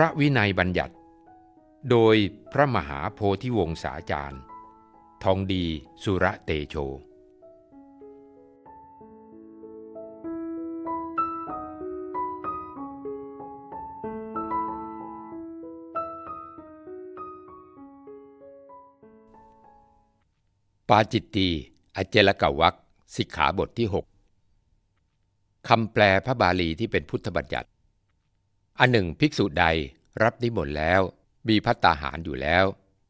ระวินัยบัญญัติ โดยพระมหาโพธิวงศาจารย์ ทองดีสุระเตโชปาจิตตีอเจลกวักสิกขาบทที่ 6 คำแปลพระบาลีที่เป็นพุทธบัญญัติ อันหนึ่งภิกษุใด รับนิมนต์แล้ว มีพัตตาหารอยู่แล้ว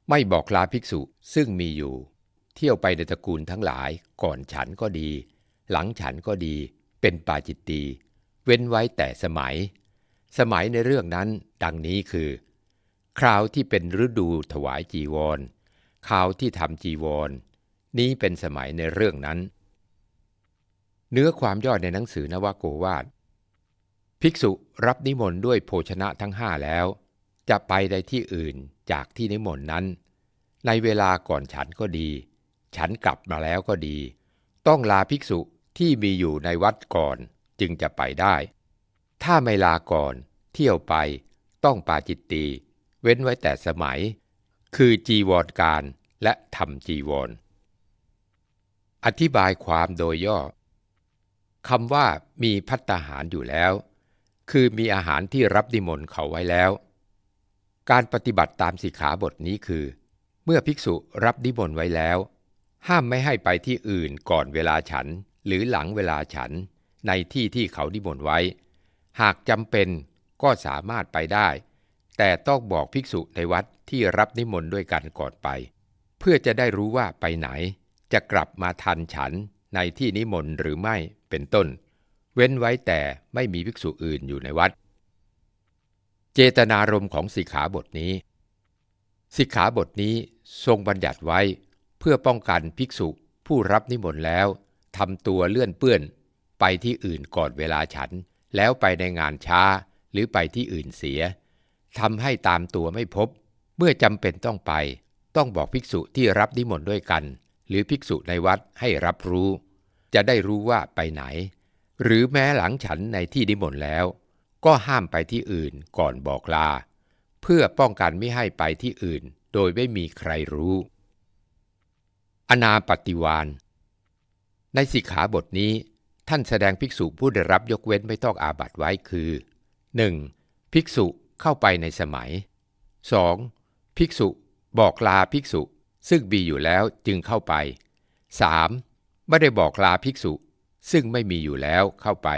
ไม่บอกลาภิกษุซึ่งมีอยู่ เที่ยวไปในตระกูลทั้งหลาย ก่อนฉันก็ดี หลังฉันก็ดี เป็นปาจิตตีเว้นไว้แต่สมัย สมัยในเรื่องนั้น ดังนี้คือ คราวที่เป็นฤดูถวายจีวร คราวที่ทำจีวร นี้เป็นสมัยในเรื่องนั้น เนื้อความย่อในหนังสือนวโกวาท ภิกษุรับนิมนต์ด้วยโภชนะทั้งห้าแล้ว จะไปในที่อื่นจากที่นิมนต์นั้น ในเวลาก่อนฉันก็ดี ฉันกลับมาแล้วก็ดี ต้องลาภิกษุที่มีอยู่ในวัดก่อนจึงจะไปได้ ถ้าไม่ลาก่อนเที่ยวไปต้องปาจิตตีเว้นไว้แต่สมัย คือจีวรการและทำจีวร อธิบายความโดยย่อคำว่ามีพัตตาหารอยู่แล้ว คือมีอาหารที่รับดิมนต์เขาไว้แล้ว การปฏิบัติตามสิกขาบทนี้คือ เมื่อภิกษุรับดิมนต์ไว้แล้ว ห้ามไม่ให้ไปที่อื่นก่อนเวลาฉัน หรือหลังเวลาฉัน ในที่ที่เขาดิมนต์ไว้ หากจำเป็นก็สามารถไปได้ แต่ต้องบอกภิกษุในวัดที่รับนิมนต์ด้วยกันก่อนไป เพื่อจะได้รู้ว่าไปไหน จะกลับมาทันฉันในที่นิมนต์หรือไม่เป็นต้น เว้นไว้แต่ไม่มีภิกษุอื่นอยู่ในวัด เจตนารมณ์ของสิกขาบทนี้ สิกขาบทนี้ทรงบัญญัติไว้เพื่อป้องกันภิกษุผู้รับนิมนต์แล้วทำตัวเลื่อนเปื้อนไปที่อื่นก่อนเวลาฉัน แล้วไปในงานช้าหรือไปที่อื่นเสียทำให้ตามตัวไม่พบ เมื่อจำเป็นต้องไป ต้องบอกภิกษุที่รับนิมนต์ด้วยกัน หรือภิกษุในวัดให้รับรู้ จะได้รู้ว่าไปไหน หรือแม้หลังฉันในที่นิมนต์แล้ว ก็ห้ามไปที่อื่นก่อนบอกลา เพื่อป้องกันไม่ให้ไปที่อื่น โดยไม่มีใครรู้ อนาปฏิวานในสิกขาบทนี้ท่านแสดงภิกษุผู้ได้รับยกเว้นไม่ต้องอาบัตไว้คือ 1. ภิกษุเข้าไปในสมัย 2. ภิกษุบอกลาภิกษุซึ่งมีอยู่แล้วจึงเข้าไป 3. ไม่ได้บอกลาภิกษุ ซึ่งไม่มีอยู่แล้วเข้าไป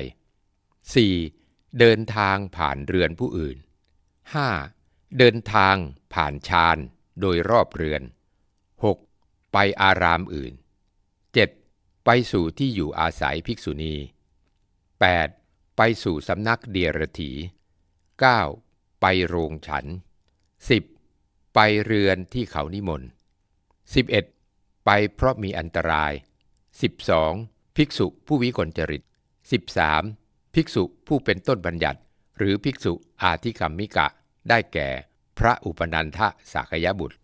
4. เดินทางผ่านเรือนผู้อื่น 5. เดินทางผ่านชานโดยรอบเรือน 6. ไปอารามอื่น 7. ไปสู่ที่อยู่อาศัยภิกษุณี 8. ไปสู่สำนักเดียรถี 9. ไปโรงฉัน 10. ไปเรือนที่เขานิมนต์ 11. ไปเพราะมีอันตราย 12. ภิกษุผู้วิกลจริต 13. ภิกษุผู้เป็นต้นบัญญัติ หรือภิกษุอาธิกรรมิกะ ได้แก่ พระอุปนันทะสากยบุตร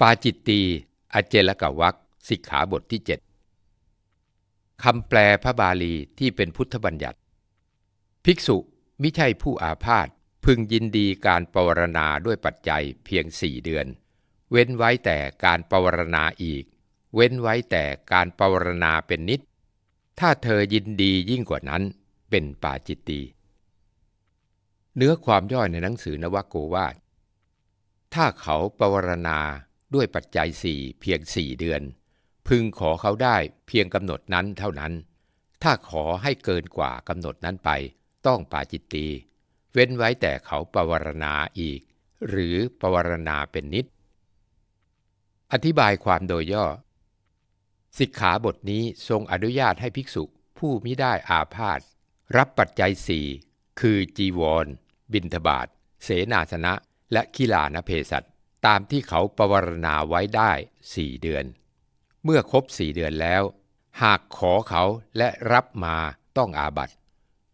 ปาจิตตีอเจลกวักสิกขาบทที่ 7คำแปลพระบาลีที่เป็นพุทธบัญญัติ ภิกษุมิใช่ผู้อาพาธพึงยินดีการปวารณาด้วยปัจจัยเพียงสี่เดือน เว้นไว้แต่การปวารณาอีก เว้นไว้แต่การปวารณาเป็นนิด ถ้าเธอยินดียิ่งกว่านั้นเป็นปาจิตตีเนื้อความย่อยในหนังสือนวโกวาทถ้าเขาปวารณาด้วยปัจจัยสี่เพียงสี่เดือน พึงขอเขาได้เพียงกำหนดนั้นเท่านั้น ถ้าขอให้เกินกว่ากำหนดนั้นไป ต้องปาจิตตีเว้นไว้แต่เขาปวารณาอีก หรือปวารณาเป็นนิด อธิบายความโดยย่อ สิกขาบทนี้ทรงอนุญาตให้ภิกษุผู้มิได้อาพาธรับปัจจัยสี่คือจีวร บิณฑบาตเสนาสนะ และขีลานเพสัตตามที่เขาปวารณาไว้ได้สี่เดือน เมื่อครบสี่เดือนแล้ว หากขอเขาและรับมาต้องอาบัต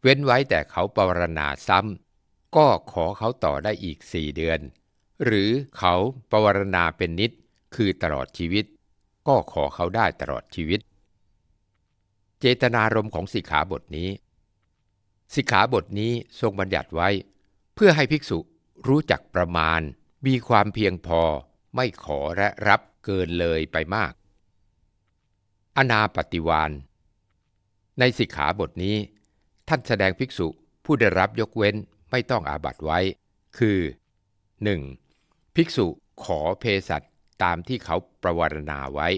เว้นไว้แต่เขาปวารณาซ้ำก็ขอเขาต่อได้อีกสี่เดือน หรือเขาปวารณาเป็นนิดคือตลอดชีวิต ก็ขอเขาได้ตลอดชีวิต เจตนารมณ์ของสิกขาบทนี้ สิกขาบทนี้ทรงบัญญัติไว้ เพื่อให้ภิกษุรู้จักประมาณ มีความเพียงพอไม่ขอและรับเกินเลยไปมาก อนาปฏิวานในสิกขาบทนี้ ท่านแสดงภิกษุผู้ได้รับยกเว้นไม่ต้องอาบัตไว้ คือ 1. ภิกษุขอเพสัต ตามที่เขาประวรณาไว้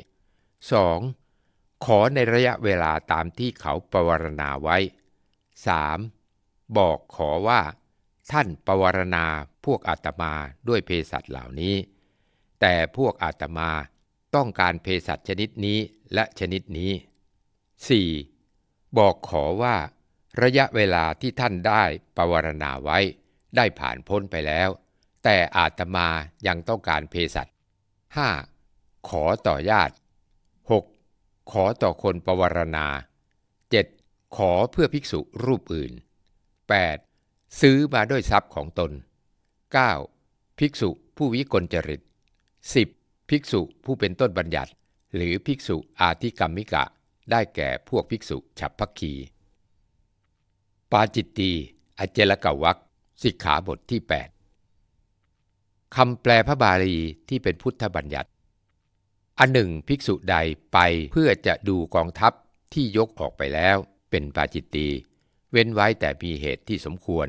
2. ขอในระยะเวลาตามที่เขาประวรณาไว้ 3. บอกขอว่า ท่านประวรณาพวกอาตมาด้วยเพสัตเหล่านี้ แต่พวกอาตมาต้องการเพสัตชนิดนี้และชนิดนี้ 4. บอกขอว่า ระยะเวลาที่ท่านได้ประวรณาไว้ ได้ผ่านพ้นไปแล้ว แต่อาตมายังต้องการเพสัต 5. ขอต่อญาติ 6. ขอต่อคนประวรณา 7. ขอเพื่อภิกษุรูปอื่น 8. ซื้อมาด้วยทรัพย์ของตน 9. ภิกษุผู้วิกลจริต 10. ภิกษุผู้เป็นต้นบัญญัติ หรือภิกษุอาธิกรรมิกะ ได้แก่พวกภิกษุฉับพักคี ปาจิตตีอเจลกวักสิกขาบทที่ 8 คำแปลพระบาลีที่เป็นพุทธบัญญัติ อันหนึ่งภิกษุใดไปเพื่อจะดูกองทัพที่ยกออกไปแล้วเป็นปาจิตตีเว้นไว้แต่มีเหตุที่สมควร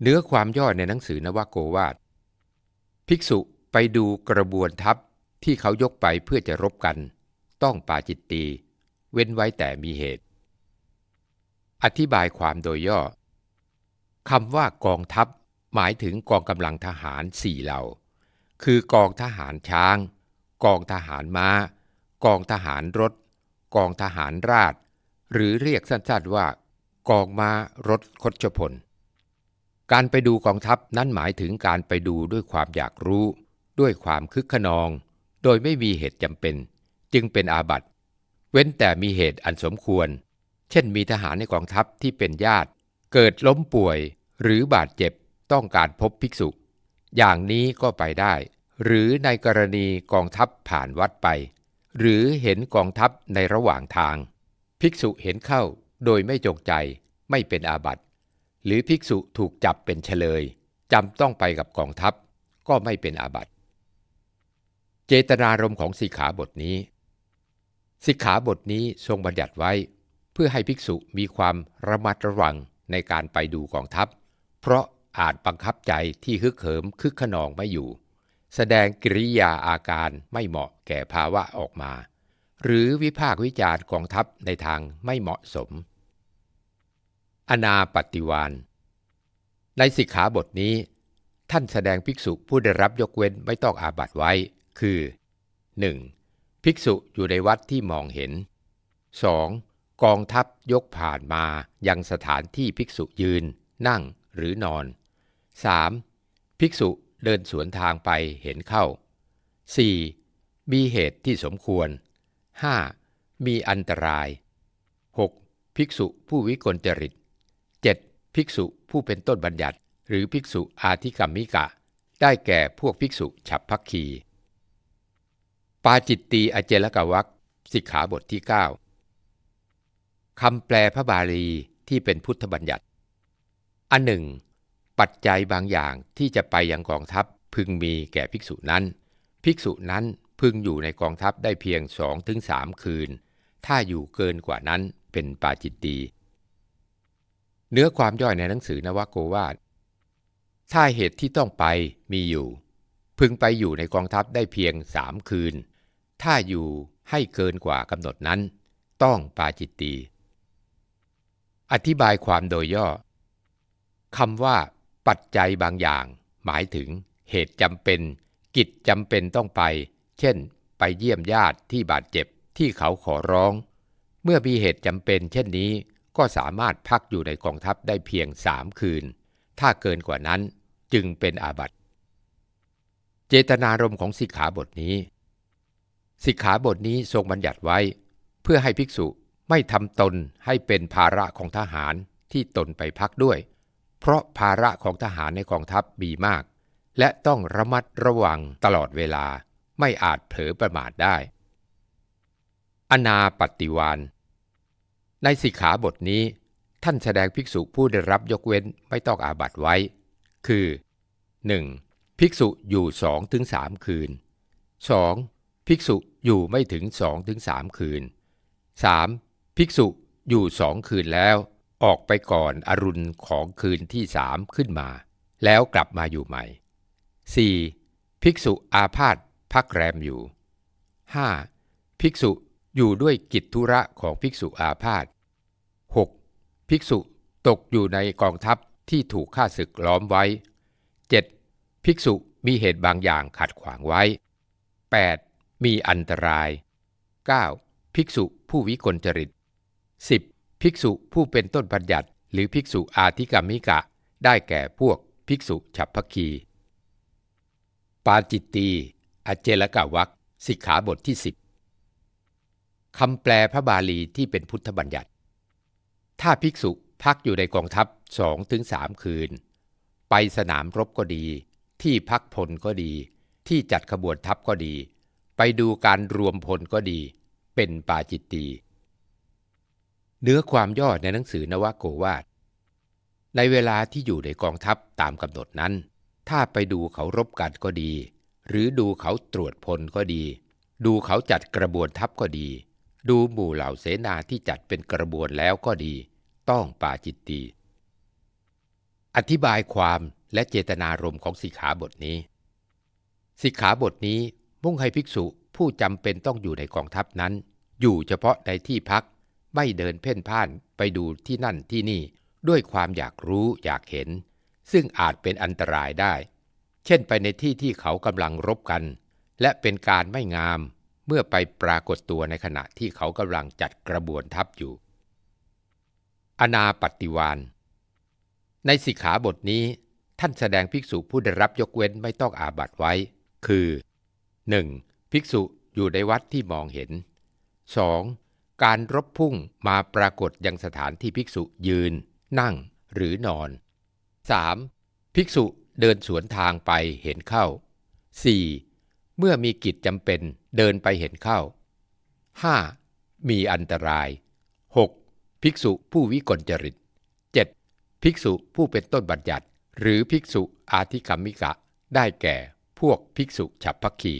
เนื้อความย่อในหนังสือนวโกวาท ภิกษุไปดูกระบวนทัพที่เขายกไปเพื่อจะรบกัน ต้องปาจิตตีเว้นไว้แต่มีเหตุ อธิบายความโดยย่อคำว่ากองทัพ หมายถึงกองกำลังทหารสี่เหล่า คือกองทหารช้าง กองทหารม้า กองทหารรถ กองทหารราษฎรหรือเรียกสั้นๆว่า กองม้ารถคดชพล การไปดูกองทัพนั้นหมายถึงการไปดูด้วยความอยากรู้ ด้วยความคึกขนอง โดยไม่มีเหตุจำเป็น จึงเป็นอาบัติเว้นแต่มีเหตุอันสมควร เช่นมีทหารในกองทัพที่เป็นญาติ เกิดล้มป่วยหรือบาดเจ็บ ต้องการพบภิกษุ อย่างนี้ก็ไปได้ หรือในกรณีกองทัพผ่านวัดไป หรือเห็นกองทัพในระหว่างทาง ภิกษุเห็นเข้าโดยไม่จงใจไม่เป็นอาบัติ หรือภิกษุถูกจับเป็นเฉลยจำต้องไปกับกองทัพก็ไม่เป็นอาบัติ เจตนารมณ์ของสิกขาบทนี้สิกขาบทนี้ทรงบัญญัติไว้ เพื่อให้ภิกษุมีความระมัดระวังในการไปดูกองทัพ เพราะ อาจบังคับใจที่ฮึกเหิมคึกขนองไม่อยู่ แสดงกิริยาอาการไม่เหมาะแก่ภาวะออกมา หรือวิพากวิจารณ์กองทัพในทางไม่เหมาะสม อนาปฏิวานในสิกขาบทนี้ ท่านแสดงภิกษุผู้ได้รับยกเว้นไม่ต้องอาบัตไว้ คือ 1. ภิกษุอยู่ในวัดที่มองเห็น 2. กองทัพยกผ่านมายังสถานที่ภิกษุยืน นั่งหรือนอน 3. ภิกษุเดินสวนทางไปเห็นเข้า 4. มีเหตุที่สมควร 5. มีอันตราย 6. ภิกษุผู้วิกลจริต 7. ภิกษุผู้เป็นต้นบัญญัติ หรือภิกษุอาธิกรรมิกะ ได้แก่พวกภิกษุฉับพักคี ปาจิตตีอเจลกวักสิกขาบทที่ 9 คำแปลพระบาลีที่เป็นพุทธบัญญัติ อันหนึ่ง ปัจจัยบางอย่างที่จะไปยังกองทัพพึงมีแก่ภิกษุนั้น ภิกษุนั้นพึงอยู่ในกองทัพได้เพียงสองถึงสามคืน ถ้าอยู่เกินกว่านั้นเป็นปาจิตตีเนื้อความย่อยในหนังสือนวโกวาทถ้าเหตุที่ต้องไปมีอยู่ พึงไปอยู่ในกองทัพได้เพียงสามคืน ถ้าอยู่ให้เกินกว่ากำหนดนั้น ต้องปาจิตตีอธิบายความโดยย่อคำว่า ปัจจัยบางอย่าง หมายถึงเหตุจำเป็น กิจจำเป็นต้องไป เช่น ไปเยี่ยมญาติที่บาดเจ็บที่เขาขอร้อง เมื่อมีเหตุจำเป็น เช่นนี้ ก็สามารถพักอยู่ในกองทัพได้เพียงสามคืน ถ้าเกินกว่านั้นจึงเป็นอาบัติ เจตนารมณ์ของสิกขาบทนี้ สิกขาบทนี้ทรงบัญญัติไว้ เพื่อให้ภิกษุไม่ทำตนให้เป็นภาระของทหารที่ตนไปพักด้วย เพราะภาระของทหารในกองทัพมีมาก และต้องระมัดระวังตลอดเวลาไม่อาจเผลอประมาทได้ อนาปฏิวานในสิกขาบทนี้ ท่านแสดงภิกษุผู้ได้รับยกเว้นไม่ต้องอาบัตไว้ คือ 1. ภิกษุอยู่สองถึงสามคืน 2. ภิกษุอยู่ไม่ถึงสองถึงสามคืน 3. ภิกษุอยู่สองคืนแล้ว ออกไปก่อนอรุณของคืนที่สามขึ้นมา แล้วกลับมาอยู่ใหม่ 4. ภิกษุอาพาธพักแรมอยู่ 5. ภิกษุอยู่ด้วยกิจธุระของภิกษุอาพาธ 6. ภิกษุตกอยู่ในกองทัพที่ถูกฆ่าศึกล้อมไว้ 7. ภิกษุมีเหตุบางอย่างขัดขวางไว้ 8. มีอันตราย 9. ภิกษุผู้วิกลจริต 10. ภิกษุผู้เป็นต้นบัญญัติ หรือภิกษุอาธิกรรมิกะ ได้แก่พวกภิกษุฉับพคี ปาจิตตีอเจลกะวักสิกขาบทที่ 10 คำแปลพระบาลีที่เป็นพุทธบัญญัติ ถ้าภิกษุพักอยู่ในกองทัพสองถึงสามคืน ไปสนามรบก็ดี ที่พักพลก็ดี ที่จัดขบวนทัพก็ดี ไปดูการรวมพลก็ดี เป็นปาจิตตี เนื้อความย่อในหนังสือนวโกวาท ในเวลาที่อยู่ในกองทัพตามกำหนดนั้น ถ้าไปดูเขารบกันก็ดี หรือดูเขาตรวจพลก็ดี ดูเขาจัดกระบวนทัพก็ดี ดูหมู่เหล่าเสนาที่จัดเป็นกระบวนแล้วก็ดี ต้องปาจิตตีอธิบายความและเจตนารมณ์ของสิกขาบทนี้ สิกขาบทนี้มุ่งให้ภิกษุผู้จำเป็นต้องอยู่ในกองทัพนั้น อยู่เฉพาะในที่พัก ไม่เดินเพ่นพ่านไปดูที่นั่นที่นี่ ด้วยความอยากรู้อยากเห็น ซึ่งอาจเป็นอันตรายได้ เช่นไปในที่ที่เขากำลังรบกัน และเป็นการไม่งามเมื่อไปปรากฏตัวในขณะที่เขากำลังจัดกระบวนทัพอยู่ อนาปฏิวานในสิกขาบทนี้ ท่านแสดงภิกษุผู้ได้รับยกเว้นไม่ต้องอาบัตไว้ คือ 1. ภิกษุอยู่ในวัดที่มองเห็น 2. การรบพุ่งมาปรากฏยังสถานที่ภิกษุยืน นั่งหรือนอน 3. ภิกษุเดินสวนทางไปเห็นเข้า 4. เมื่อมีกิจจำเป็นเดินไปเห็นเข้า 5. มีอันตราย 6. ภิกษุผู้วิกลจริต 7. ภิกษุผู้เป็นต้นบัญญัติ หรือภิกษุอาธิกรรมิกะ ได้แก่พวกภิกษุฉับพักคี